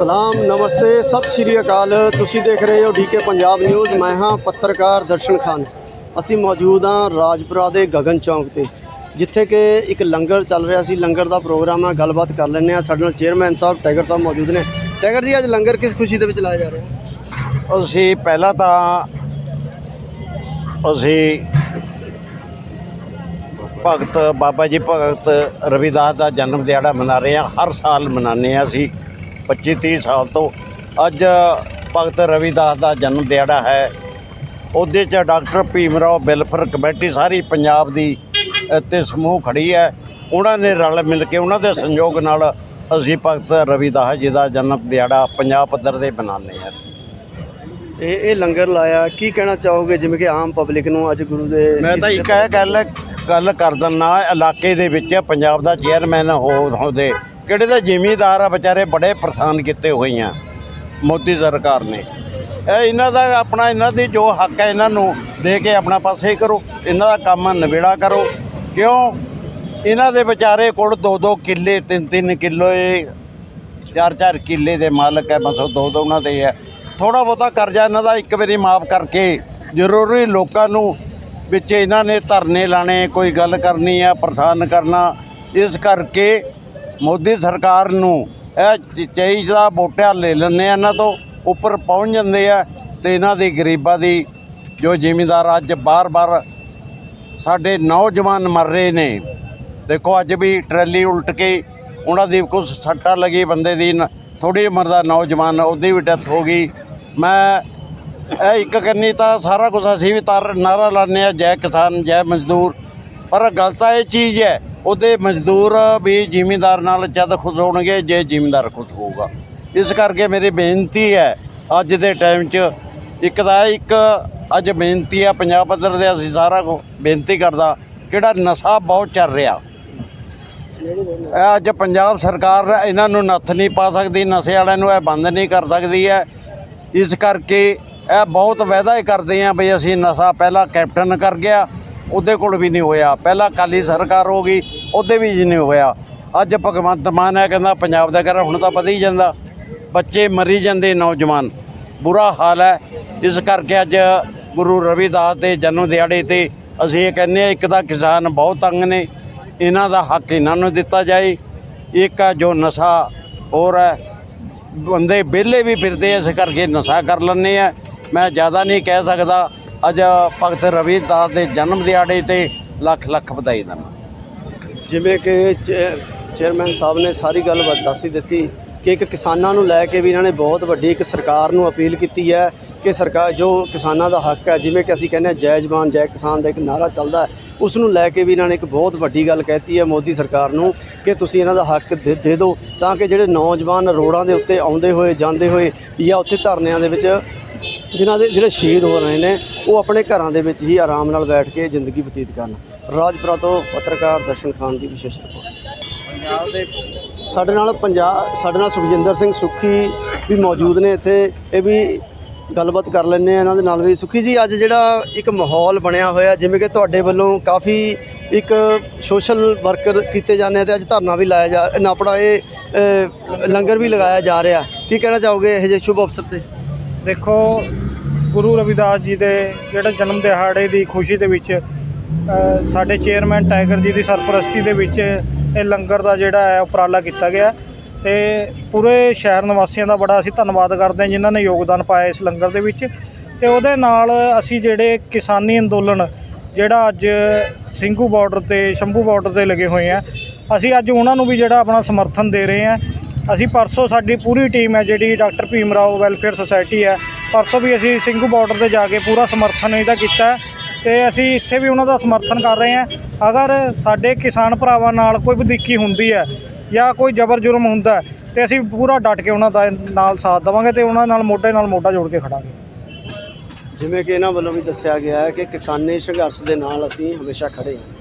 ਸਲਾਮ, ਨਮਸਤੇ, ਸਤਿ ਸ਼੍ਰੀ ਅਕਾਲ। ਤੁਸੀਂ ਦੇਖ ਰਹੇ ਹੋ ਡੀਕੇ ਪੰਜਾਬ ਨਿਊਜ਼। ਮੈਂ ਹਾਂ ਪੱਤਰਕਾਰ ਦਰਸ਼ਨ ਖਾਨ। ਅਸੀਂ ਮੌਜੂਦ ਹਾਂ ਰਾਜਪੁਰਾ ਦੇ ਗਗਨ ਚੌਂਕ ਤੇ, ਜਿੱਥੇ ਕਿ ਇੱਕ ਲੰਗਰ ਚੱਲ ਰਿਹਾ ਸੀ। ਲੰਗਰ ਦਾ ਪ੍ਰੋਗਰਾਮ ਆ, ਗੱਲਬਾਤ ਕਰ ਲੈਂਦੇ ਆ ਸਾਡੇ ਨਾਲ ਚੇਅਰਮੈਨ ਸਾਹਿਬ ਟੈਗਰ ਸਾਹਿਬ ਮੌਜੂਦ ਨੇ। ਟੈਗਰ ਜੀ, ਅੱਜ ਲੰਗਰ ਕਿਸ ਖੁਸ਼ੀ ਦੇ ਵਿੱਚ ਲਾਇਆ ਜਾ ਰਿਹਾ ਅਸੀਂ ਪਹਿਲਾਂ ਤਾਂ ਅਸੀਂ ਭਗਤ, ਬਾਬਾ ਜੀ ਭਗਤ ਰਵਿਦਾਸ ਦਾ ਜਨਮ ਦਿਹਾੜਾ ਮਨਾ ਰਹੇ ਹਾਂ। ਹਰ ਸਾਲ ਮਨਾਉਂਦੇ ਹਾਂ ਅਸੀਂ। 25 30 ਸਾਲ ਤੋਂ ਅੱਜ ਭਗਤ ਰਵਿਦਾਸ ਦਾ ਜਨਮ ਦਿਹਾੜਾ ਹੈ। ਉਹਦੇ 'ਚ doctor Bhim Rao welfare committee ਸਾਰੀ ਪੰਜਾਬ ਦੀ ਇੱਥੇ ਸਮੂਹ ਖੜੀ ਹੈ। ਉਹਨਾਂ ਨੇ ਰਲ ਮਿਲ ਕੇ ਉਹਨਾਂ ਦੇ ਸੰਯੋਗ ਨਾਲ ਅਸੀਂ ਭਗਤ ਰਵਿਦਾਸ ਜੀ ਦਾ ਜਨਮ ਦਿਹਾੜਾ ਪੰਜਾਬ ਪੱਧਰ ਤੇ ਮਨਾਉਂਦੇ ਹਾਂ ਇਹ ਇਹ ਲੰਗਰ ਲਾਇਆ ਕੀ ਕਹਿਣਾ ਚਾਹੋਗੇ? ਜਿਵੇਂ ਕਿ ਆਮ ਪਬਲਿਕ ਨੂੰ ਅੱਜ ਗੁਰੂ ਦੇ ਮੈਂ ਤਾਂ ਇੱਕ ਇਹ ਗੱਲ ਗੱਲ ਕਰ ਦਿੰਨਾ ਇਲਾਕੇ ਦੇ ਵਿੱਚ ਪੰਜਾਬ ਦਾ ਚੇਅਰਮੈਨ ਹੋ ਹੋਦੇ। ਕਿਹੜੇ ਤਾਂ ਜ਼ਿਮੀਦਾਰ ਆ ਵਿਚਾਰੇ ਬੜੇ ਪਰੇਸ਼ਾਨ ਕੀਤੇ ਹੋਏ ਆ ਮੋਦੀ ਸਰਕਾਰ ਨੇ। ਇਹ ਇਹਨਾਂ ਦਾ ਆਪਣਾ, ਇਹਨਾਂ ਦੀ ਜੋ ਹੱਕ ਹੈ ਇਹਨਾਂ ਨੂੰ ਦੇ ਕੇ ਆਪਣਾ ਪਾਸੇ ਕਰੋ, ਇਹਨਾਂ ਦਾ ਕੰਮ ਨਵੇੜਾ ਕਰੋ। ਕਿਉਂ? ਇਹਨਾਂ ਦੇ ਵਿਚਾਰੇ ਕੋਲ ਦੋ ਦੋ ਕਿੱਲੇ ਤਿੰਨ ਤਿੰਨ ਕਿੱਲੇ ਚਾਰ ਚਾਰ ਕਿੱਲੇ ਦੇ ਮਾਲਕ ਹੈ, ਬਸ ਦੋ ਦੋ ਉਹਨਾਂ ਦੇ ਹੈ। ਥੋੜਾ ਬਹੁਤਾ ਕਰਜ਼ਾ ਇਹਨਾਂ ਦਾ ਇੱਕ ਵਾਰੀ ਮਾਫ ਕਰਕੇ ਜ਼ਰੂਰੀ ਲੋਕਾਂ ਨੂੰ ਵਿੱਚ ਇਹਨਾਂ ਨੇ ਧਰਨੇ ਲਾਣੇ ਕੋਈ ਗੱਲ ਕਰਨੀ ਆ, ਪਰੇਸ਼ਾਨ ਕਰਨਾ, ਇਸ ਕਰਕੇ ਮੋਦੀ ਸਰਕਾਰ ਨੂੰ ਇਹ ਚਾਹੀਦਾ ਵੋਟਾਂ ਲੈ ਲੈਂਦੇ ਆ, ਇਹਨਾਂ ਤੋਂ ਉੱਪਰ ਪਹੁੰਚ ਜਾਂਦੇ ਆ ਤੇ ਇਹਨਾਂ ਦੀ ਗਰੀਬਾਂ ਦੀ ਜੋ ਜ਼ਿਮੀਂਦਾਰ ਅੱਜ ਬਾਰ-ਬਾਰ ਸਾਡੇ ਨੌਜਵਾਨ ਮਰ ਰਹੇ ਨੇ। ਦੇਖੋ, ਅੱਜ ਵੀ ਟਰੈਲੀ ਉਲਟ ਕੇ ਉਹਨਾਂ ਦੀ ਕੁਝ ਸੱਟਾਂ ਲੱਗੀ ਬੰਦੇ ਦੀ ਥੋੜੀ ਉਮਰ ਦਾ ਨੌਜਵਾਨ, ਉਹਦੀ ਵੀ ਡੈਥ ਹੋ ਗਈ। ਮੈਂ ਇਹ ਇੱਕ ਕਰਨੀ ਤਾਂ ਸਾਰਾ ਕੁਝ ਅਸੀਂ ਵੀ ਤਾਰ ਨਾਰਾ ਲਾਉਂਦੇ ਆ, ਜੈ ਕਿਸਾਨ, ਜੈ ਮਜ਼ਦੂਰ ਪਰ ਗੱਲ ਤਾਂ ਇਹ ਚੀਜ਼ ਹੈ, ਉਹਦੇ ਮਜ਼ਦੂਰ ਵੀ ਜ਼ਿਮੀਂਦਾਰ ਨਾਲ ਜਦ ਖੁਸ਼ ਹੋਣਗੇ, ਜੇ ਜ਼ਿਮੀਂਦਾਰ ਖੁਸ਼ ਹੋਊਗਾ। ਇਸ ਕਰਕੇ ਮੇਰੀ ਬੇਨਤੀ ਹੈ, ਅੱਜ ਦੇ ਟਾਈਮ 'ਚ ਇੱਕ ਤਾਂ ਇੱਕ ਅੱਜ ਬੇਨਤੀ ਆ ਪੰਜਾਬ ਪੱਧਰ ਦੇ ਅਸੀਂ ਸਾਰਾ ਕੁ ਬੇਨਤੀ ਕਰਦਾ, ਕਿਹੜਾ ਨਸ਼ਾ ਬਹੁਤ ਚੱਲ ਰਿਹਾ। ਇਹ ਅੱਜ ਪੰਜਾਬ ਸਰਕਾਰ ਇਹਨਾਂ ਨੂੰ ਨੱਥ ਨਹੀਂ ਪਾ ਸਕਦੀ, ਨਸ਼ੇ ਵਾਲਿਆਂ ਨੂੰ ਇਹ ਬੰਦ ਨਹੀਂ ਕਰ ਸਕਦੀ ਹੈ। ਇਸ ਕਰਕੇ ਇਹ ਬਹੁਤ ਵਾਅਦਾ ਹੀ ਕਰਦੇ ਆ ਬਈ ਅਸੀਂ ਨਸ਼ਾ ਪਹਿਲਾਂ ਕੈਪਟਨ ਕਰ ਗਿਆ ਉਹਦੇ ਕੋਲ ਵੀ ਨਹੀਂ ਹੋਇਆ। ਪਹਿਲਾਂ ਕਾਲੀ ਸਰਕਾਰ ਹੋ ਗਈ, ਉਹਦੇ ਵੀ ਨਹੀਂ ਹੋਇਆ। ਅੱਜ ਭਗਵੰਤ ਮਾਨ ਹੈ, ਕਹਿੰਦਾ ਪੰਜਾਬ ਦਾ ਕਰ ਹੁਣ ਤਾਂ ਵਧੀ ਜਾਂਦਾ। ਬੱਚੇ ਮਰੀ ਜਾਂਦੇ ਨੌਜਵਾਨ। ਬੁਰਾ ਹਾਲ ਹੈ। ਇਸ ਕਰਕੇ ਅੱਜ ਗੁਰੂ ਰਵਿਦਾਸ ਦੇ ਜਨਮ ਦਿਹਾੜੇ ਤੇ ਅਸੀਂ ਇਹ ਕਹਿੰਦੇ ਹਾਂ, ਇੱਕ ਤਾਂ ਕਿਸਾਨ ਬਹੁਤ ਤੰਗ ਨੇ। ਇਹਨਾਂ ਦਾ ਹੱਕ ਇਹਨਾਂ ਨੂੰ ਦਿੱਤਾ ਜਾਏ। ਇੱਕ ਆ ਜੋ ਨਸ਼ਾ, ਹੋਰ ਹੈ, ਬੰਦੇ ਵਿਹਲੇ ਵੀ ਫਿਰਦੇ ਇਸ ਕਰਕੇ ਨਸ਼ਾ ਕਰ ਲੈਂਦੇ ਆ। ਮੈਂ ਜ਼ਿਆਦਾ ਨਹੀਂ ਕਹਿ ਸਕਦਾ ਅੱਜ ਭਗਤ ਰਵਿਦਾਸ ਦੇ ਜਨਮ ਦਿਹਾੜੇ ਤੇ ਲੱਖ ਲੱਖ ਵਧਾਈ ਦਿੰਦਾ ਜਿਵੇਂ ਕਿ ਚੇ- ਚੇਅਰਮੈਨ ਸਾਹਿਬ ਨੇ ਸਾਰੀ ਗੱਲ ਬ- ਦੱਸ ਹੀ ਦਿੱਤੀ ਕਿ ਇੱਕ ਕਿਸਾਨਾਂ ਨੂੰ ਲੈ ਕੇ ਵੀ ਇਹਨਾਂ ਨੇ ਬਹੁਤ ਵੱਡੀ ਇੱਕ ਸਰਕਾਰ ਨੂੰ ਅਪੀਲ ਕੀਤੀ ਹੈ ਕਿ ਸਰਕਾਰ ਜੋ ਕਿਸਾਨਾਂ ਦਾ ਹੱਕ ਹੈ, ਜਿਵੇਂ ਕਿ ਅਸੀਂ ਕਹਿੰਦੇ ਹਾਂ ਜੈ ਜਵਾਨ, ਜੈ ਕਿਸਾਨ ਦਾ ਇੱਕ ਨਾਰਾ ਚੱਲਦਾ ਉਸ ਨੂੰ ਲੈ ਕੇ ਵੀ ਇਹਨਾਂ ਨੇ ਇੱਕ ਬਹੁਤ ਵੱਡੀ ਗੱਲ ਕਹਿਤੀ ਹੈ ਮੋਦੀ ਸਰਕਾਰ ਨੂੰ ਕਿ ਤੁਸੀਂ ਇਹਨਾਂ ਦਾ ਹੱਕ ਦੇ ਦੇ ਦਿਓ ਤਾਂ ਕਿ ਜਿਹੜੇ ਨੌਜਵਾਨ ਰੋਡਾਂ ਦੇ ਉੱਤੇ ਆਉਂਦੇ ਹੋਏ, ਜਾਂਦੇ ਹੋਏ ਜਾਂ ਉੱਥੇ ਧਰਨਿਆਂ ਦੇ ਵਿੱਚ ਜਿਨ੍ਹਾਂ ਦੇ ਜਿਹੜੇ ਸ਼ਹੀਦ ਹੋ ਰਹੇ ਨੇ, ਉਹ ਆਪਣੇ ਘਰਾਂ ਦੇ ਵਿੱਚ ਹੀ ਆਰਾਮ ਨਾਲ ਬੈਠ ਕੇ ਜ਼ਿੰਦਗੀ ਬਤੀਤ ਕਰਨ। ਰਾਜਪੁਰਾ ਤੋਂ ਪੱਤਰਕਾਰ ਦਰਸ਼ਨ ਖਾਨ ਦੀ ਵਿਸ਼ੇਸ਼ ਰਿਪੋਰਟ। ਪੰਜਾਬ ਦੇ ਸਾਡੇ ਨਾਲ ਪੰਜਾਬ ਸਾਡੇ ਨਾਲ ਸੁਖਜਿੰਦਰ ਸਿੰਘ ਸੁੱਖੀ ਵੀ ਮੌਜੂਦ ਨੇ ਇੱਥੇ। ਇਹ ਵੀ ਗੱਲਬਾਤ ਕਰ ਲੈਂਦੇ ਆ ਇਹਨਾਂ ਦੇ ਨਾਲ ਵੀ। ਸੁਖੀ ਜੀ, ਅੱਜ ਜਿਹੜਾ ਇੱਕ ਮਾਹੌਲ ਬਣਿਆ ਹੋਇਆ, ਜਿਵੇਂ ਕਿ ਤੁਹਾਡੇ ਵੱਲੋਂ ਕਾਫੀ ਇੱਕ ਸੋਸ਼ਲ ਵਰਕਰ ਕੀਤੇ ਜਾਂਦੇ ਆ ਤੇ ਅੱਜ ਧਰਨਾ ਵੀ ਲਾਇਆ ਜਾ, ਨਾ ਇਹ ਲੰਗਰ ਵੀ ਲਗਾਇਆ ਜਾ ਰਿਹਾ। ਕੀ ਕਹਿਣਾ ਚਾਹੋਗੇ ਇਹ ਜਿਹੇ ਸ਼ੁਭ ਅਵਸਰ ਤੇ? ਦੇਖੋ, ਗੁਰੂ ਰਵਿਦਾਸ ਜੀ ਦੇ ਜਿਹੜੇ ਜਨਮ ਦਿਹਾੜੇ ਦੀ ਖੁਸ਼ੀ ਦੇ ਵਿੱਚ ਸਾਡੇ ਚੇਅਰਮੈਨ ਟਾਈਗਰ ਜੀ ਦੀ ਸਰਪ੍ਰਸਤੀ ਦੇ ਵਿੱਚ ਇਹ ਲੰਗਰ ਦਾ ਜਿਹੜਾ ਹੈ, ਉਪਰਾਲਾ ਕੀਤਾ ਗਿਆ। ਤੇ ਪੂਰੇ ਸ਼ਹਿਰ ਨਿਵਾਸੀਆਂ ਦਾ ਬੜਾ ਅਸੀਂ ਧੰਨਵਾਦ ਕਰਦੇ ਹਾਂ ਜਿਨ੍ਹਾਂ ਨੇ ਯੋਗਦਾਨ ਪਾਇਆ ਇਸ ਲੰਗਰ ਦੇ ਵਿੱਚ। ਤੇ ਉਹਦੇ ਨਾਲ ਅਸੀਂ ਜਿਹੜੇ ਕਿਸਾਨੀ ਅੰਦੋਲਨ, ਜਿਹੜਾ ਅੱਜ ਸਿੰਘੂ ਬਾਰਡਰ ਤੇ, ਸ਼ੰਭੂ ਬਾਰਡਰ ਤੇ ਲੱਗੇ ਹੋਏ ਆ, ਅਸੀਂ ਅੱਜ ਉਹਨਾਂ ਨੂੰ ਵੀ ਜਿਹੜਾ ਆਪਣਾ ਸਮਰਥਨ ਦੇ ਰਹੇ ਹਾਂ। ਅਸੀਂ ਪਰਸੋਂ ਸਾਡੀ ਪੂਰੀ ਟੀਮ ਹੈ ਜਿਹੜੀ doctor Bhim Rao welfare society ਹੈ। ਪਰਸੋਂ ਵੀ ਅਸੀਂ ਸਿੰਘੂ ਬਾਰਡਰ ਤੇ ਜਾ ਕੇ ਪੂਰਾ ਸਮਰਥਨ ਇਹਦਾ ਕੀਤਾ ਹੈ ਤੇ ਅਸੀਂ ਇੱਥੇ ਵੀ ਉਹਨਾਂ ਦਾ ਸਮਰਥਨ ਕਰ ਰਹੇ ਹਾਂ। ਅਗਰ ਸਾਡੇ ਕਿਸਾਨ ਭਰਾਵਾਂ ਨਾਲ ਕੋਈ ਵਧੀਕੀ ਹੁੰਦੀ ਹੈ ਜਾਂ ਕੋਈ ਜ਼ਬਰ ਜੁਰਮ ਹੁੰਦਾ ਹੈ, ਤੇ ਅਸੀਂ ਪੂਰਾ ਡਟ ਕੇ ਉਹਨਾਂ ਦਾ ਨਾਲ ਸਾਥ ਦੇਵਾਂਗੇ ਤੇ ਉਹਨਾਂ ਨਾਲ ਮੋਢੇ ਨਾਲ ਮੋਢਾ ਜੋੜ ਕੇ ਖੜਾਂਗੇ। ਜਿਵੇਂ ਕਿ ਇਹਨਾਂ ਵੱਲੋਂ ਵੀ ਦੱਸਿਆ ਗਿਆ ਹੈ ਕਿ ਕਿਸਾਨੀ ਸੰਘਰਸ਼ ਦੇ ਨਾਲ ਅਸੀਂ ਹਮੇਸ਼ਾ ਖੜੇ ਹਾਂ।